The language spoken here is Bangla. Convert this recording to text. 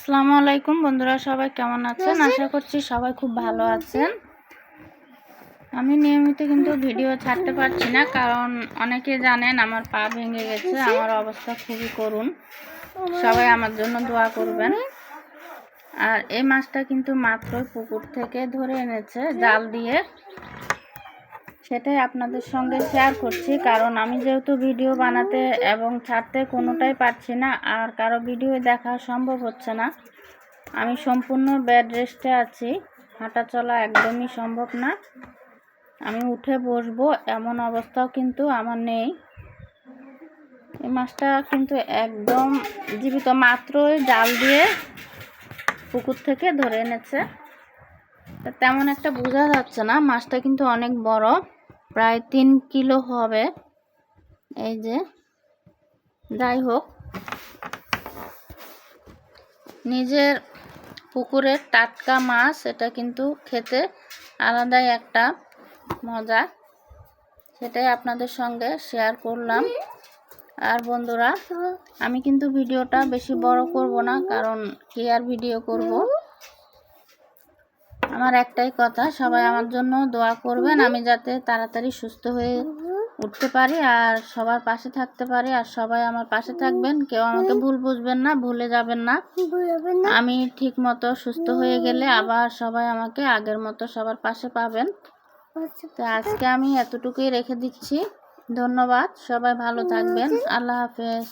আসসালামু আলাইকুম বন্ধুরা সবাই কেমন আছেন? আশা করছি সবাই খুব ভালো আছেন। আমি নিয়মিত কিন্তু ভিডিও ছাড়তে পারছি না কারণ অনেকে জানেন আমার পা ভেঙে গেছে আমার অবস্থা খুবই করুণ। সবাই আমার জন্য দোয়া করবেন। আর এই মাছটা কিন্তু মাত্র পুকুর থেকে ধরে এনেছে জাল দিয়ে। সেটাই আপনাদের সঙ্গে শেয়ার করছি। কারণ আমি যেহেতু ভিডিও বানাতে এবং ছাড়তে কোনোটাই পারছি না, আর কারও ভিডিও দেখা সম্ভব হচ্ছে না। আমি সম্পূর্ণ বেড রেস্টে আছি। হাঁটা চলা একদমই সম্ভব না। আমি উঠে বসবো, এমন অবস্থাও কিন্তু আমার নেই। এই মাছটা কিন্তু একদম জীবিত, মাত্রই জাল দিয়ে পুকুর থেকে ধরে এনেছে। তেমন একটা বোঝা যাচ্ছে না, মাছটা কিন্তু অনেক বড়। প্রায় তিন কিলো হবে। এই যে যাই হোক নিজের পুকুরের টাটকা মাছ, এটা কিন্তু খেতে আলাদাই একটা মজা। সেটাই আপনাদের সঙ্গে শেয়ার করলাম। আর বন্ধুরা, আমি কিন্তু ভিডিওটা বেশি বড় করব না, কারণ কি আর ভিডিও করব? আমার একটাই কথা, সবাই আমার জন্য দোয়া করবেন, আমি যাতে তাড়াতাড়ি সুস্থ হয়ে উঠতে পারি আর সবার পাশে থাকতে পারি আর সবাই আমার পাশে থাকবেন, কেউ আমাকে ভুল বুঝবেন না, ভুলে যাবেন না। আমি ঠিক মতো সুস্থ হয়ে গেলে আবার সবাই আমাকে আগের মতো সবার পাশে পাবেন। তো আজকে আমি এতটুকুই রেখে দিচ্ছি। ধন্যবাদ, সবাই ভালো থাকবেন। আল্লাহ হাফেজ।